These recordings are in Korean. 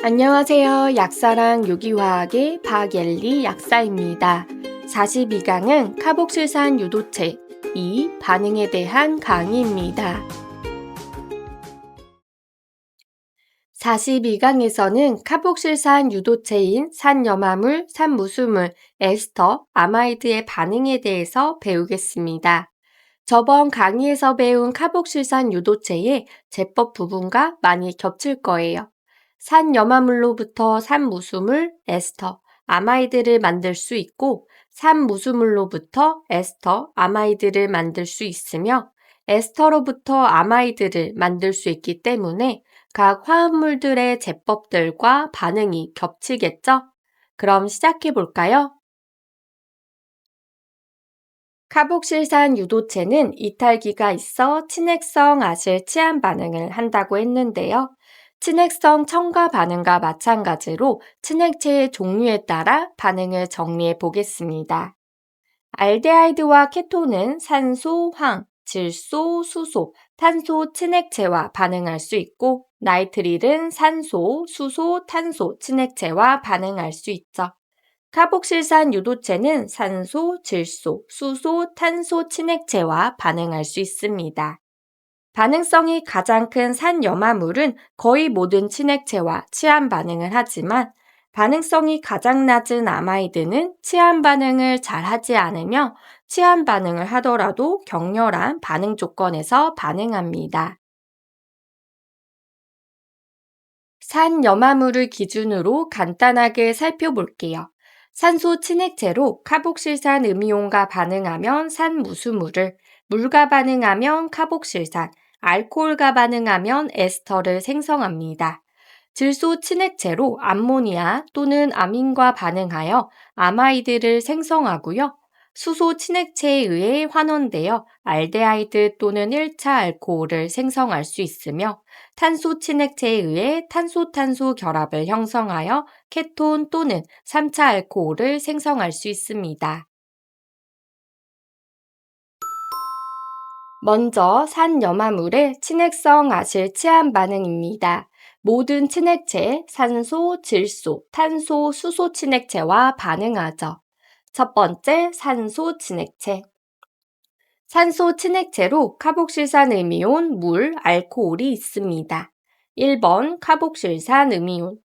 안녕하세요. 약사랑 유기화학의 박엘리 약사입니다. 42강은 카복실산 유도체 2 반응에 대한 강의입니다. 42강에서는 카복실산 유도체인 산염화물, 산무수물, 에스터, 아마이드의 반응에 대해서 배우겠습니다. 저번 강의에서 배운 카복실산 유도체의 제법 부분과 많이 겹칠 거예요. 산 염화물로부터 산 무수물, 에스터, 아마이드를 만들 수 있고 산 무수물로부터 에스터, 아마이드를 만들 수 있으며 에스터로부터 아마이드를 만들 수 있기 때문에 각 화합물들의 제법들과 반응이 겹치겠죠? 그럼 시작해 볼까요? 카복실산 유도체는 이탈기가 있어 친핵성 아실 치안 반응을 한다고 했는데요. 친핵성 첨가 반응과 마찬가지로 친핵체의 종류에 따라 반응을 정리해 보겠습니다. 알데하이드와 케톤은 산소, 황, 질소, 수소, 탄소 친핵체와 반응할 수 있고 나이트릴은 산소, 수소, 탄소 친핵체와 반응할 수 있죠. 카복실산 유도체는 산소, 질소, 수소, 탄소 친핵체와 반응할 수 있습니다. 반응성이 가장 큰 산염화물은 거의 모든 친핵체와 치안 반응을 하지만 반응성이 가장 낮은 아마이드는 치안 반응을 잘 하지 않으며 치안 반응을 하더라도 격렬한 반응 조건에서 반응합니다. 산염화물을 기준으로 간단하게 살펴볼게요. 산소 친핵체로 카복실산 음이온과 반응하면 산무수물을, 물과 반응하면 카복실산, 알코올과 반응하면 에스터를 생성합니다. 질소 친핵체로 암모니아 또는 아민과 반응하여 아마이드를 생성하고요. 수소 친핵체에 의해 환원되어 알데하이드 또는 1차 알코올을 생성할 수 있으며 탄소 친핵체에 의해 탄소탄소 결합을 형성하여 케톤 또는 3차 알코올을 생성할 수 있습니다. 먼저 산 염화물의 친핵성 아실 치안 반응입니다. 모든 친핵체, 산소, 질소, 탄소, 수소 친핵체와 반응하죠. 첫 번째, 산소 친핵체. 산소 친핵체로 카복실산 음이온, 물, 알코올이 있습니다. 1번 카복실산 음이온.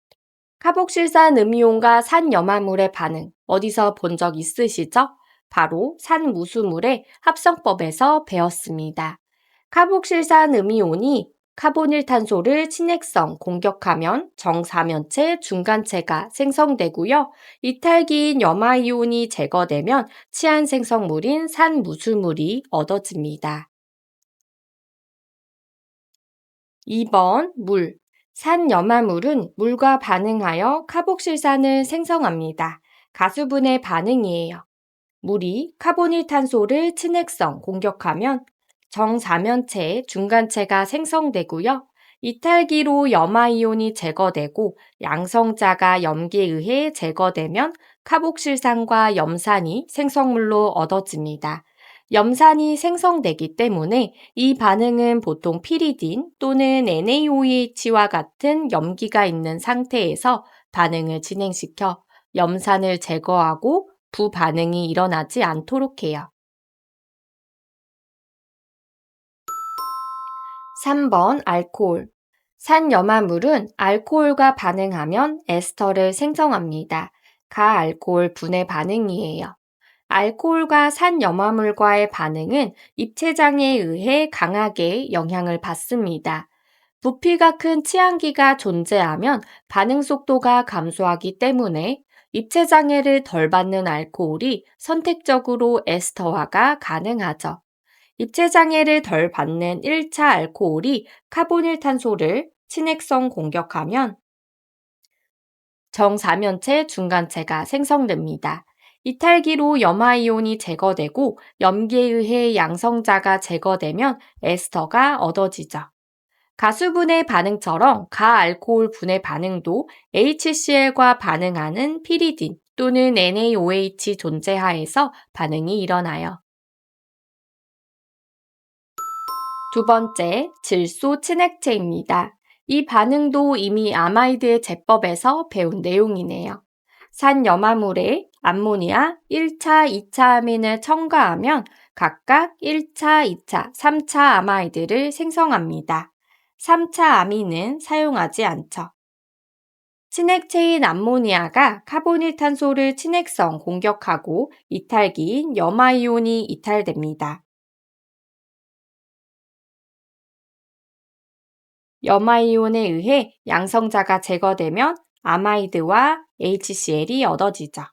카복실산 음이온과 산염화물의 반응 어디서 본 적 있으시죠? 바로 산무수물의 합성법에서 배웠습니다. 카복실산 음이온이 카보닐탄소를 친핵성 공격하면 정사면체 중간체가 생성되고요. 이탈기인 염화이온이 제거되면 치안 생성물인 산무수물이 얻어집니다. 2번 물. 산염화물은 물과 반응하여 카복실산을 생성합니다. 가수분의 반응이에요. 물이 카보닐 탄소를 친핵성 공격하면 정사면체 중간체가 생성되고요. 이탈기로 염화이온이 제거되고 양성자가 염기에 의해 제거되면 카복실산과 염산이 생성물로 얻어집니다. 염산이 생성되기 때문에 이 반응은 보통 피리딘 또는 NaOH와 같은 염기가 있는 상태에서 반응을 진행시켜 염산을 제거하고 부반응이 일어나지 않도록 해요. 3번 알코올. 산염화물은 알코올과 반응하면 에스터를 생성합니다. 가알코올 분해 반응이에요. 알코올과 산염화물과의 반응은 입체장에 의해 강하게 영향을 받습니다. 부피가 큰 치안기가 존재하면 반응 속도가 감소하기 때문에 입체 장애를 덜 받는 알코올이 선택적으로 에스터화가 가능하죠. 입체 장애를 덜 받는 1차 알코올이 카보닐 탄소를 친핵성 공격하면 정사면체 중간체가 생성됩니다. 이탈기로 염화이온이 제거되고 염기에 의해 양성자가 제거되면 에스터가 얻어지죠. 가수분해 반응처럼 가알코올 분해 반응도 HCl과 반응하는 피리딘 또는 NaOH 존재하에서 반응이 일어나요. 두 번째, 질소 친핵체입니다. 이 반응도 이미 아마이드의 제법에서 배운 내용이네요. 산 염화물에 암모니아 1차, 2차 아민을 첨가하면 각각 1차, 2차, 3차 아마이드를 생성합니다. 3차 아민은 사용하지 않죠. 친액체인 암모니아가 카보닐 탄소를 친액성 공격하고 이탈기인 염화이온이 이탈됩니다. 염화이온에 의해 양성자가 제거되면 아마이드와 HCl이 얻어지죠.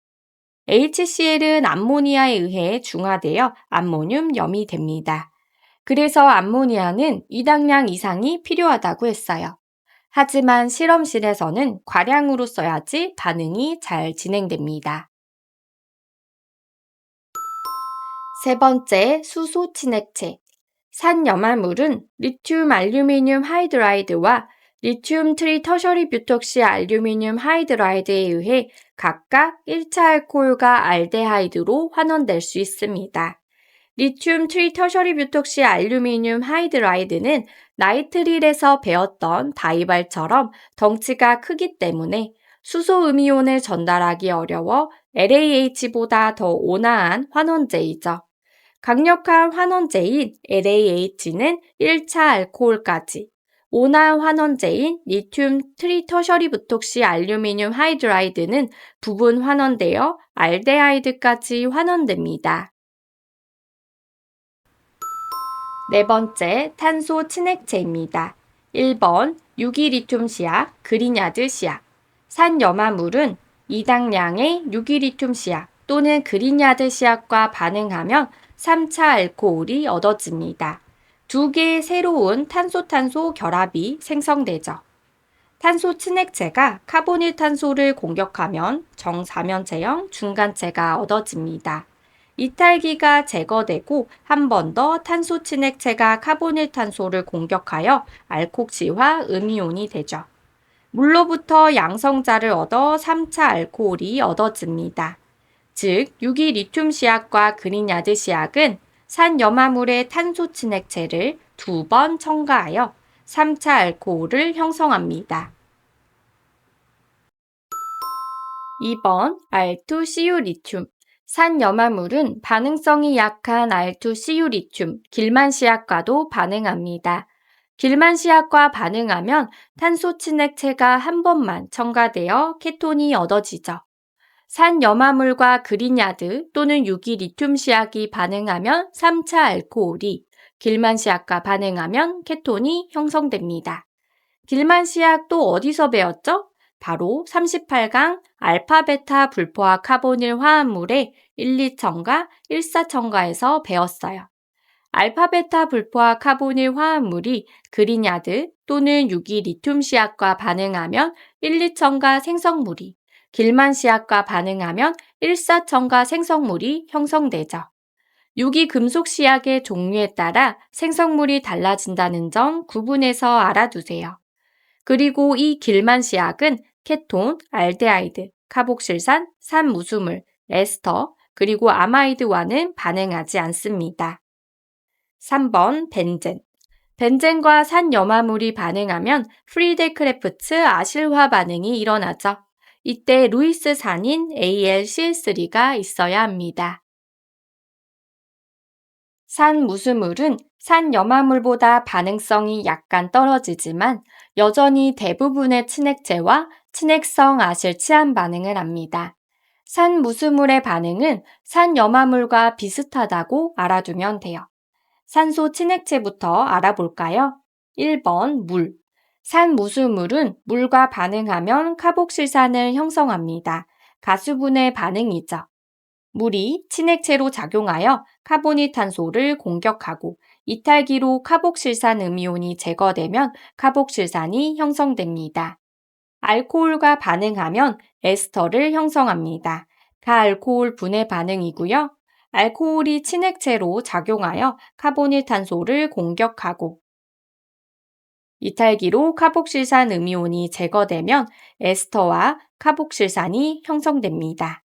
HCl은 암모니아에 의해 중화되어 암모늄 염이 됩니다. 그래서 암모니아는 이당량 이상이 필요하다고 했어요. 하지만 실험실에서는 과량으로 써야지 반응이 잘 진행됩니다. 세 번째, 수소 친액체. 산 염화물은 리튬 알루미늄 하이드라이드와 리튬 트리 터셔리 뷰톡시 알루미늄 하이드라이드에 의해 각각 1차 알코올과 알데하이드로 환원될 수 있습니다. 리튬 트리 터셔리 뷰톡시 알루미늄 하이드라이드는 나이트릴에서 배웠던 다이발처럼 덩치가 크기 때문에 수소 음이온을 전달하기 어려워 LAH보다 더 온화한 환원제이죠. 강력한 환원제인 LAH는 1차 알코올까지, 온화한 환원제인 리튬 트리터셔리 부톡시 알루미늄 하이드라이드는 부분 환원되어 알데하이드까지 환원됩니다. 네 번째, 탄소 친액체입니다. 1번, 유기리튬 시약, 그리냐드 시약. 산염화물은 이당량의 유기리튬 시약 또는 그리냐드 시약과 반응하면 3차 알코올이 얻어집니다. 두 개의 새로운 탄소-탄소 결합이 생성되죠. 탄소 친액체가 카보닐 탄소를 공격하면 정사면체형 중간체가 얻어집니다. 이탈기가 제거되고 한 번 더 탄소 친액체가 카보닐 탄소를 공격하여 알콕시화 음이온이 되죠. 물로부터 양성자를 얻어 3차 알코올이 얻어집니다. 즉, 유기 리튬 시약과 그리냐드 시약은 산 염화물의 탄소 친액체를 두 번 첨가하여 3차 알코올을 형성합니다. 2번 R2CU 리튬 산염화물은 반응성이 약한 R2CU 리튬 길만 시약과도 반응합니다. 길만 시약과 반응하면 탄소 친액체가 한 번만 첨가되어 케톤이 얻어지죠. 산염화물과 그린야드 또는 유기 리튬 시약이 반응하면 3차 알코올이, 길만 시약과 반응하면 케톤이 형성됩니다. 길만 시약 또 어디서 배웠죠? 바로 38강 알파베타 불포화 카보닐 화합물의 1, 2첨가, 1, 4첨가에서 배웠어요. 알파베타 불포화 카보닐 화합물이 그린야드 또는 유기 리튬 시약과 반응하면 1, 2첨가 생성물이 길만 시약과 반응하면 일사청과 생성물이 형성되죠. 유기 금속 시약의 종류에 따라 생성물이 달라진다는 점 구분해서 알아두세요. 그리고 이 길만 시약은 케톤, 알데하이드, 카복실산, 산무수물, 에스터, 그리고 아마이드와는 반응하지 않습니다. 3번 벤젠. 벤젠과 산염화물이 반응하면 프리데크래프트 아실화 반응이 일어나죠. 이때 루이스 산인 AlCl3가 있어야 합니다. 산 무수물은 산 염화물보다 반응성이 약간 떨어지지만 여전히 대부분의 친액체와 친액성 아실 치한 반응을 합니다. 산 무수물의 반응은 산 염화물과 비슷하다고 알아두면 돼요. 산소 친액체부터 알아볼까요? 1번 물. 산 무수물은 물과 반응하면 카복실산을 형성합니다. 가수분해 반응이죠. 물이 친액체로 작용하여 카보니탄소를 공격하고 이탈기로 카복실산 음이온이 제거되면 카복실산이 형성됩니다. 알코올과 반응하면 에스터를 형성합니다. 가알코올 분해 반응이고요. 알코올이 친액체로 작용하여 카보닐탄소를 공격하고 이탈기로 카복실산 음이온이 제거되면 에스터와 카복실산이 형성됩니다.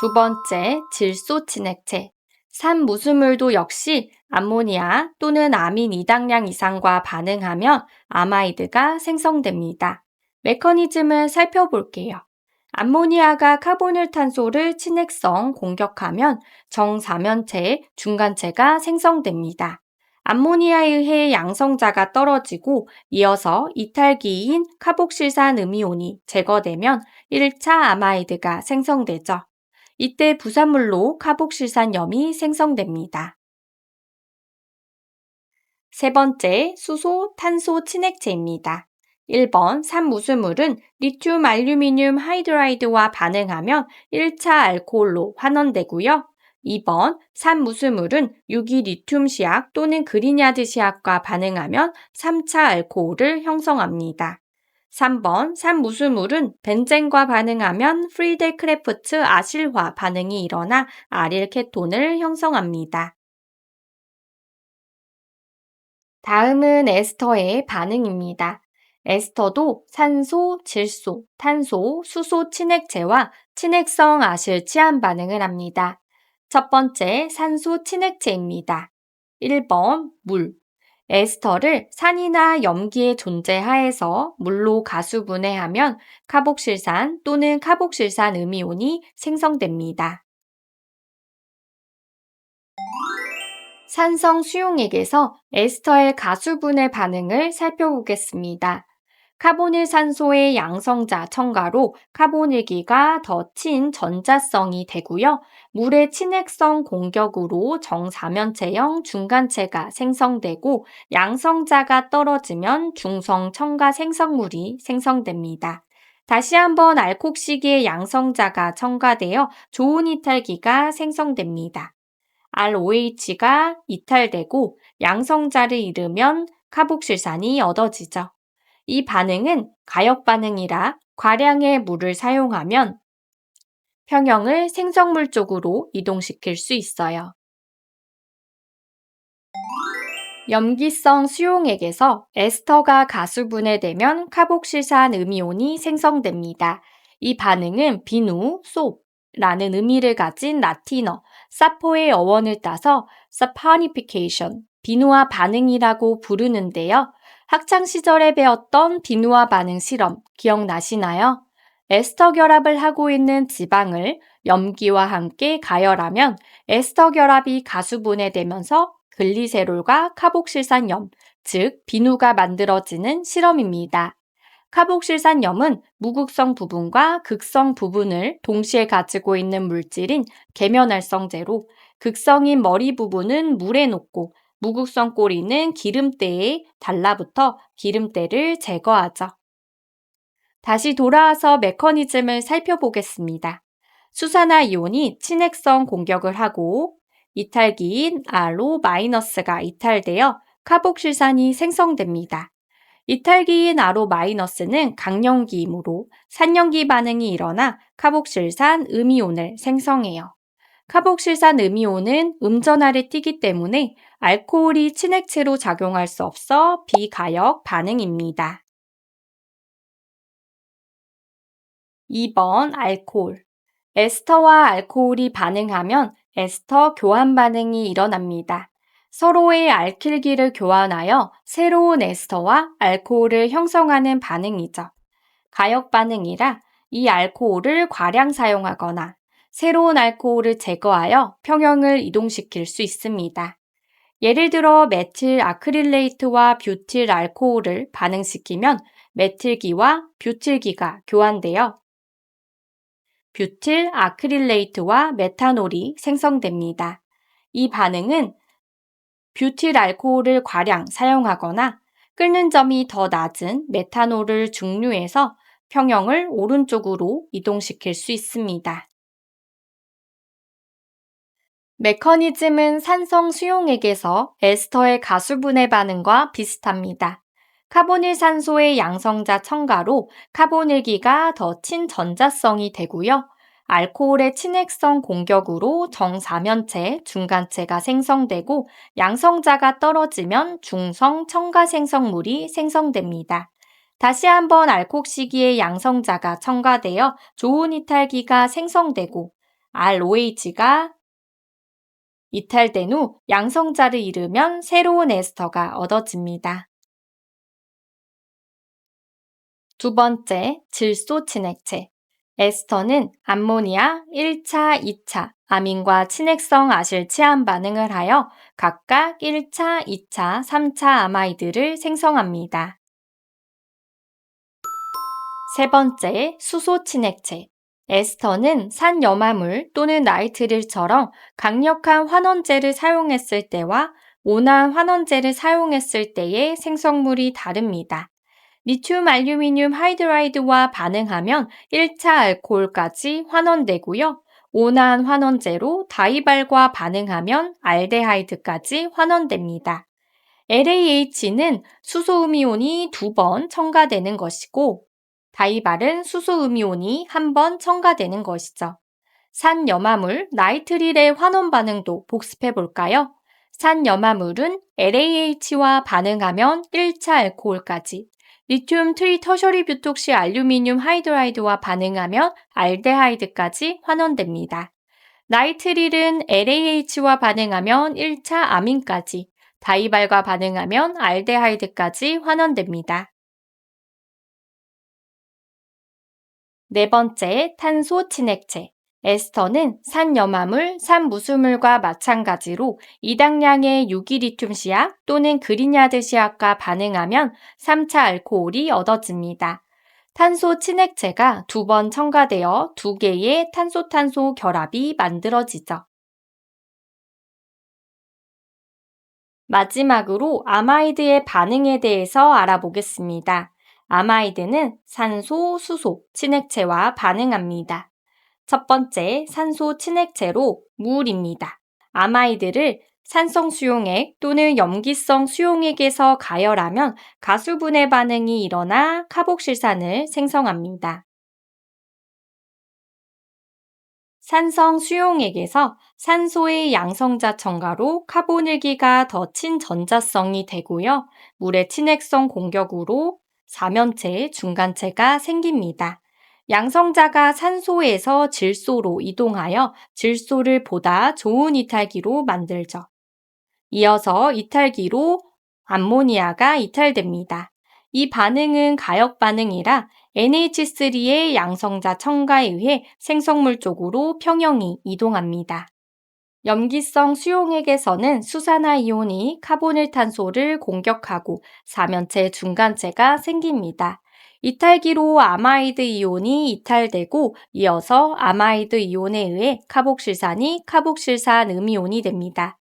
두 번째, 질소 친액체. 산무수물도 역시 암모니아 또는 아민 이당량 이상과 반응하면 아마이드가 생성됩니다. 메커니즘을 살펴볼게요. 암모니아가 카보닐 탄소를 친핵성 공격하면 정사면체, 중간체가 생성됩니다. 암모니아에 의해 양성자가 떨어지고 이어서 이탈기인 카복실산 음이온이 제거되면 1차 아마이드가 생성되죠. 이때 부산물로 카복실산염이 생성됩니다. 세 번째, 수소, 탄소 친액체입니다. 1번 산무수물은 리튬 알루미늄 하이드라이드와 반응하면 1차 알코올로 환원되고요. 2번 산무수물은 유기 리튬 시약 또는 그리냐드 시약과 반응하면 3차 알코올을 형성합니다. 3번 산무수물은 벤젠과 반응하면 프리데 크래프트 아실화 반응이 일어나 아릴 케톤을 형성합니다. 다음은 에스터의 반응입니다. 에스터도 산소, 질소, 탄소, 수소 친액체와 친액성 아실 치한 반응을 합니다. 첫 번째 산소 친액체입니다. 1번 물. 에스터를 산이나 염기의 존재 하에서 물로 가수 분해하면 카복실산 또는 카복실산 음이온이 생성됩니다. 산성 수용액에서 에스터의 가수분해 반응을 살펴보겠습니다. 카보닐산소의 양성자 첨가로 카보닐기가 더 친 전자성이 되고요. 물의 친핵성 공격으로 정사면체형 중간체가 생성되고 양성자가 떨어지면 중성 첨가 생성물이 생성됩니다. 다시 한번 알콕시기의 양성자가 첨가되어 좋은 이탈기가 생성됩니다. ROH가 이탈되고 양성자를 잃으면 카복실산이 얻어지죠. 이 반응은 가역 반응이라 과량의 물을 사용하면 평형을 생성물 쪽으로 이동시킬 수 있어요. 염기성 수용액에서 에스터가 가수분해되면 카복실산 음이온이 생성됩니다. 이 반응은 비누, 솝라는 의미를 가진 라틴어 사포의 어원을 따서 saponification, 비누화 반응이라고 부르는데요. 학창 시절에 배웠던 비누화 반응 실험 기억나시나요? 에스터 결합을 하고 있는 지방을 염기와 함께 가열하면 에스터 결합이 가수분해되면서 글리세롤과 카복실산염, 즉 비누가 만들어지는 실험입니다. 카복실산염은 무극성 부분과 극성 부분을 동시에 가지고 있는 물질인 계면활성제로 극성인 머리 부분은 물에 녹고 무극성 꼬리는 기름때에 달라붙어 기름때를 제거하죠. 다시 돌아와서 메커니즘을 살펴보겠습니다. 수산화 이온이 친핵성 공격을 하고 이탈기인 RO-가 이탈되어 카복실산이 생성됩니다. 이탈기인 RO-는 강염기이므로 산염기 반응이 일어나 카복실산 음이온을 생성해요. 카복실산 음이온은 음전하를 띠기 때문에 알코올이 친액체로 작용할 수 없어 비가역 반응입니다. 2번 알코올. 에스터와 알코올이 반응하면 에스터 교환 반응이 일어납니다. 서로의 알킬기를 교환하여 새로운 에스터와 알코올을 형성하는 반응이죠. 가역 반응이라 이 알코올을 과량 사용하거나 새로운 알코올을 제거하여 평형을 이동시킬 수 있습니다. 예를 들어 메틸 아크릴레이트와 뷰틸 알코올을 반응시키면 메틸기와 뷰틸기가 교환되어 뷰틸 아크릴레이트와 메탄올이 생성됩니다. 이 반응은 뷰틸 알코올을 과량 사용하거나 끓는 점이 더 낮은 메탄올을 중류해서 평형을 오른쪽으로 이동시킬 수 있습니다. 메커니즘은 산성 수용액에서 에스터의 가수분해 반응과 비슷합니다. 카보닐 산소의 양성자 첨가로 카보닐기가 더 친전자성이 되고요. 알코올의 친핵성 공격으로 정사면체, 중간체가 생성되고 양성자가 떨어지면 중성 첨가 생성물이 생성됩니다. 다시 한번 알콕 시기의 양성자가 첨가되어 좋은 이탈기가 생성되고 ROH가 이탈된 후 양성자를 잃으면 새로운 에스터가 얻어집니다. 두 번째, 질소 친액체. 에스터는 암모니아 1차, 2차 아민과 친액성 아실치암 반응을 하여 각각 1차, 2차, 3차 아마이드를 생성합니다. 세 번째, 수소 친액체. 에스터는 산염화물 또는 나이트릴처럼 강력한 환원제를 사용했을 때와 온화한 환원제를 사용했을 때의 생성물이 다릅니다. 리튬 알루미늄 하이드라이드와 반응하면 1차 알코올까지 환원되고요. 온화한 환원제로 다이발과 반응하면 알데하이드까지 환원됩니다. LAH는 수소음이온이 두 번 첨가되는 것이고 다이발은 수소음이온이 한 번 첨가되는 것이죠. 산염화물 나이트릴의 환원 반응도 복습해 볼까요? 산염화물은 LAH와 반응하면 1차 알코올까지, 리튬 트리 터셔리 뷰톡시 알루미늄 하이드라이드와 반응하면 알데하이드까지 환원됩니다. 나이트릴은 LAH와 반응하면 1차 아민까지, 다이발과 반응하면 알데하이드까지 환원됩니다. 네 번째, 탄소 친액체. 에스터는 산염화물, 산무수물과 마찬가지로 이당량의 유기리튬 시약 또는 그린야드 시약과 반응하면 3차 알코올이 얻어집니다. 탄소 친액체가 두 번 첨가되어 두 개의 탄소탄소 결합이 만들어지죠. 마지막으로 아마이드의 반응에 대해서 알아보겠습니다. 아마이드는 산소, 수소, 친액체와 반응합니다. 첫 번째 산소 친액체로 물입니다. 아마이드를 산성 수용액 또는 염기성 수용액에서 가열하면 가수분해 반응이 일어나 카복실산을 생성합니다. 산성 수용액에서 산소의 양성자 첨가로 카보닐기가 더 친전자성이 되고요. 물의 친액성 공격으로 사면체, 중간체가 생깁니다. 양성자가 산소에서 질소로 이동하여 질소를 보다 좋은 이탈기로 만들죠. 이어서 이탈기로 암모니아가 이탈됩니다. 이 반응은 가역 반응이라 NH3의 양성자 첨가에 의해 생성물 쪽으로 평형이 이동합니다. 염기성 수용액에서는 수산화이온이 카보닐탄소를 공격하고 사면체 중간체가 생깁니다. 이탈기로 아마이드 이온이 이탈되고 이어서 아마이드 이온에 의해 카복실산이 카복실산 음이온이 됩니다.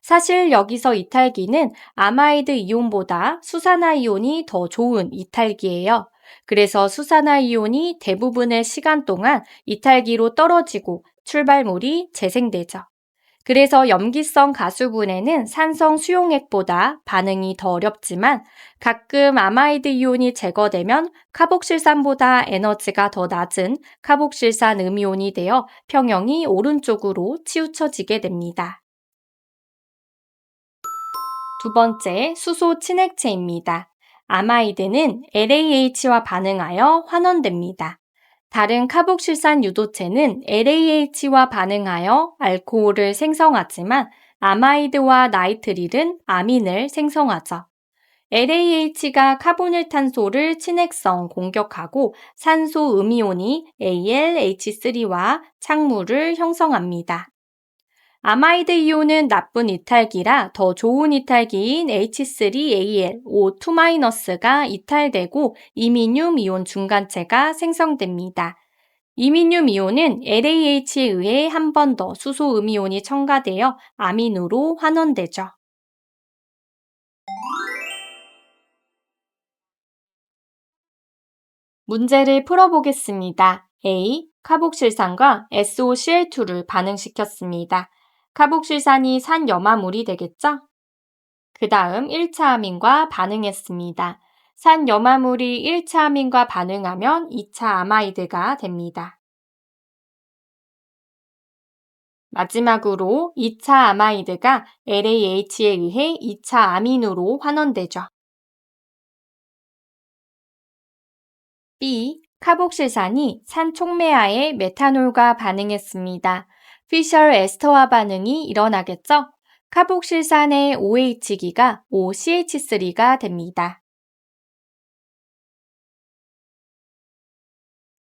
사실 여기서 이탈기는 아마이드 이온보다 수산화이온이 더 좋은 이탈기예요. 그래서 수산화이온이 대부분의 시간 동안 이탈기로 떨어지고 출발물이 재생되죠. 그래서 염기성 가수분해는 산성 수용액보다 반응이 더 어렵지만 가끔 아마이드 이온이 제거되면 카복실산보다 에너지가 더 낮은 카복실산 음이온이 되어 평형이 오른쪽으로 치우쳐지게 됩니다. 두 번째, 수소 친액체입니다. 아마이드는 LAH와 반응하여 환원됩니다. 다른 카복실산 유도체는 LAH와 반응하여 알코올을 생성하지만 아마이드와 나이트릴은 아민을 생성하죠. LAH가 카보닐 탄소를 친액성 공격하고 산소 음이온이 AlH3와 창물을 형성합니다. 아마이드 이온은 나쁜 이탈기라 더 좋은 이탈기인 H3Al O2-가 이탈되고 이미늄 이온 중간체가 생성됩니다. 이미늄 이온은 LAH에 의해 한 번 더 수소 음이온이 첨가되어 아민으로 환원되죠. 문제를 풀어보겠습니다. A. 카복실산과 SOCl2를 반응시켰습니다. 카복실산이 산 염화물이 되겠죠? 그 다음 1차 아민과 반응했습니다. 산 염화물이 1차 아민과 반응하면 2차 아마이드가 됩니다. 마지막으로 2차 아마이드가 LAH에 의해 2차 아민으로 환원되죠. B. 카복실산이 산촉매화의 메탄올과 반응했습니다. 피셜 에스터화 반응이 일어나겠죠? 카복실산의 OH기가 OCH3가 됩니다.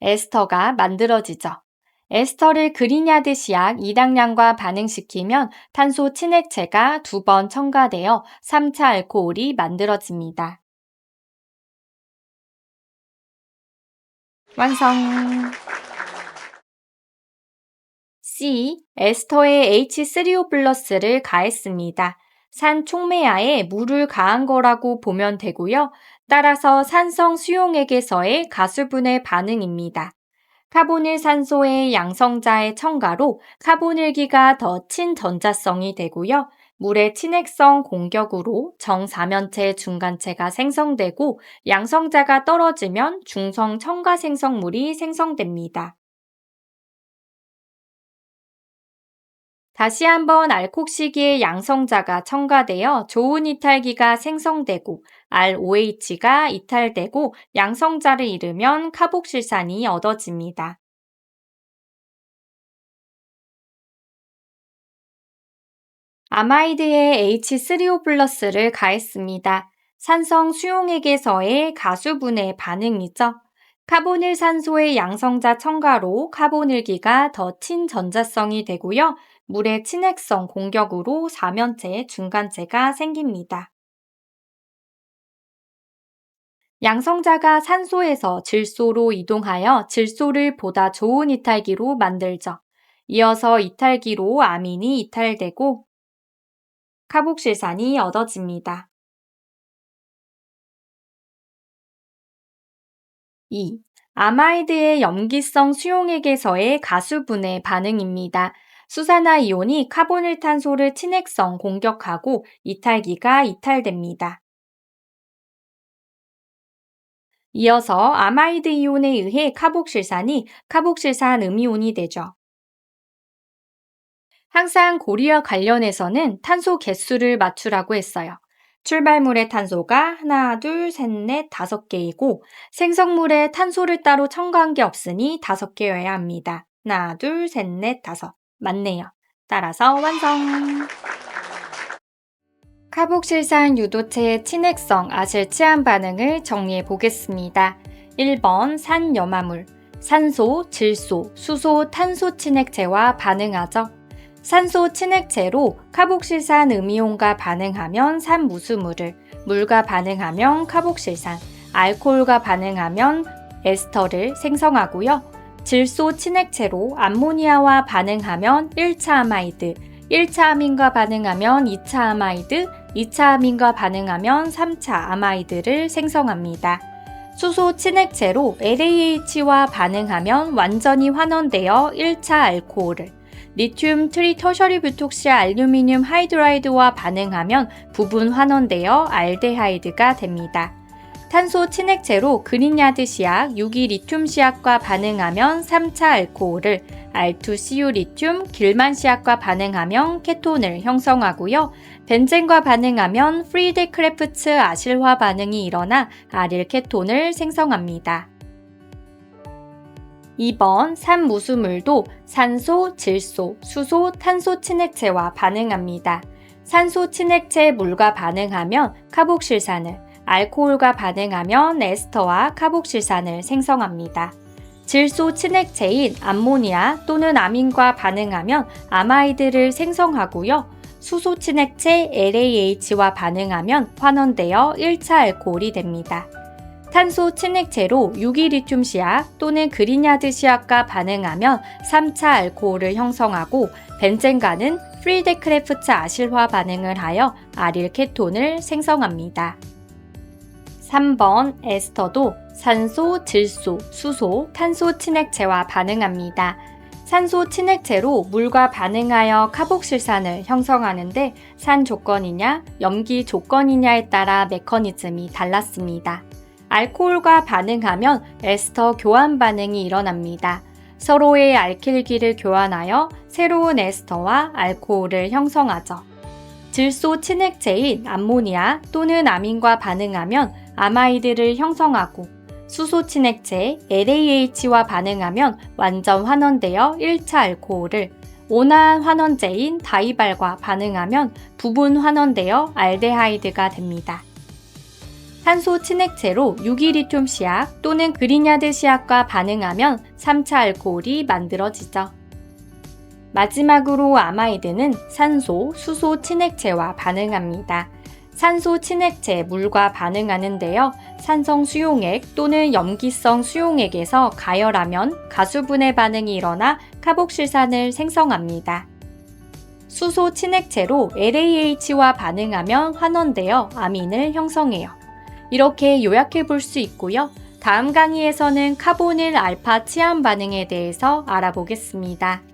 에스터가 만들어지죠. 에스터를 그리냐드 시 약 2당량과 반응시키면 탄소 친액체가 두 번 첨가되어 3차 알코올이 만들어집니다. 완성! C. 에스터에 H3O 플러스를 가했습니다. 산 촉매하에 물을 가한 거라고 보면 되고요. 따라서 산성 수용액에서의 가수분의 반응입니다. 카보닐 산소의 양성자의 첨가로 카보닐기가 더 친전자성이 되고요. 물의 친액성 공격으로 정사면체 중간체가 생성되고 양성자가 떨어지면 중성 첨가 생성물이 생성됩니다. 다시 한번 알콕 시기의 양성자가 첨가되어 좋은 이탈기가 생성되고 ROH가 이탈되고 양성자를 잃으면 카복실산이 얻어집니다. 아마이드에 H3O 플러스를 가했습니다. 산성 수용액에서의 가수분의 반응이죠. 카보닐 산소의 양성자 첨가로 카보닐기가 더 친전자성이 되고요. 물의 친액성 공격으로 사면체 중간체가 생깁니다. 양성자가 산소에서 질소로 이동하여 질소를 보다 좋은 이탈기로 만들죠. 이어서 이탈기로 아민이 이탈되고 카복실산이 얻어집니다. 2. 아마이드의 염기성 수용액에서의 가수분의 반응입니다. 수산화 이온이 카보닐탄소를 친액성 공격하고 이탈기가 이탈됩니다. 이어서 아마이드 이온에 의해 카복실산이 카복실산 음이온이 되죠. 항상 고리와 관련해서는 탄소 개수를 맞추라고 했어요. 출발물의 탄소가 하나, 둘, 셋, 넷, 다섯 개이고 생성물에 탄소를 따로 첨가한 게 없으니 다섯 개여야 합니다. 하나, 둘, 셋, 넷, 다섯. 맞네요. 따라서 완성! 카복실산 유도체의 친액성 아실치한 반응을 정리해 보겠습니다. 1번 산염화물 산소, 질소, 수소, 탄소 친액체와 반응하죠. 산소 친액체로 카복실산 음이온과 반응하면 산무수물을, 물과 반응하면 카복실산, 알코올과 반응하면 에스터를 생성하고요. 질소 친액체로 암모니아와 반응하면 1차 아마이드, 1차 아민과 반응하면 2차 아마이드, 2차 아민과 반응하면 3차 아마이드를 생성합니다. 수소 친액체로 LAH와 반응하면 완전히 환원되어 1차 알코올을, 리튬 트리 터셔리 뷰톡시 알루미늄 하이드라이드와 반응하면 부분 환원되어 알데하이드가 됩니다. 탄소 친액체로 그린야드 시약, 유기 리튬 시약과 반응하면 3차 알코올을, R2CU 리튬 길만 시약과 반응하면 케톤을 형성하고요. 벤젠과 반응하면 프리데 크래프츠 아실화 반응이 일어나 아릴 케톤을 생성합니다. 2번 산무수물도 산소, 질소, 수소, 탄소 친액체와 반응합니다. 산소 친액체 물과 반응하면 카복실산을, 알코올과 반응하면 에스터와 카복실산을 생성합니다. 질소 친액체인 암모니아 또는 아민과 반응하면 아마이드를 생성하고요. 수소 친액체 LAH와 반응하면 환원되어 1차 알코올이 됩니다. 탄소 친액체로 유기리튬 시약 또는 그리냐드 시약과 반응하면 3차 알코올을 형성하고 벤젠과는 프리데크래프트 아실화 반응을 하여 아릴 케톤을 생성합니다. 3번 에스터도 산소, 질소, 수소, 탄소 친액체와 반응합니다. 산소 친액체로 물과 반응하여 카복실산을 형성하는데 산 조건이냐, 염기 조건이냐에 따라 메커니즘이 달랐습니다. 알코올과 반응하면 에스터 교환 반응이 일어납니다. 서로의 알킬기를 교환하여 새로운 에스터와 알코올을 형성하죠. 질소 친액체인 암모니아 또는 아민과 반응하면 아마이드를 형성하고 수소 친액체 LAH와 반응하면 완전 환원되어 1차 알코올을 온화한 환원제인 다이발과 반응하면 부분 환원되어 알데하이드가 됩니다. 탄소 친액체로 유기리튬 시약 또는 그리냐드 시약과 반응하면 3차 알코올이 만들어지죠. 마지막으로 아마이드는 산소, 수소 친액체와 반응합니다. 산소 친액체 물과 반응하는데요. 산성 수용액 또는 염기성 수용액에서 가열하면 가수분해 반응이 일어나 카복실산을 생성합니다. 수소 친액체로 LAH와 반응하면 환원되어 아민을 형성해요. 이렇게 요약해 볼 수 있고요. 다음 강의에서는 카보닐 알파 치암 반응에 대해서 알아보겠습니다.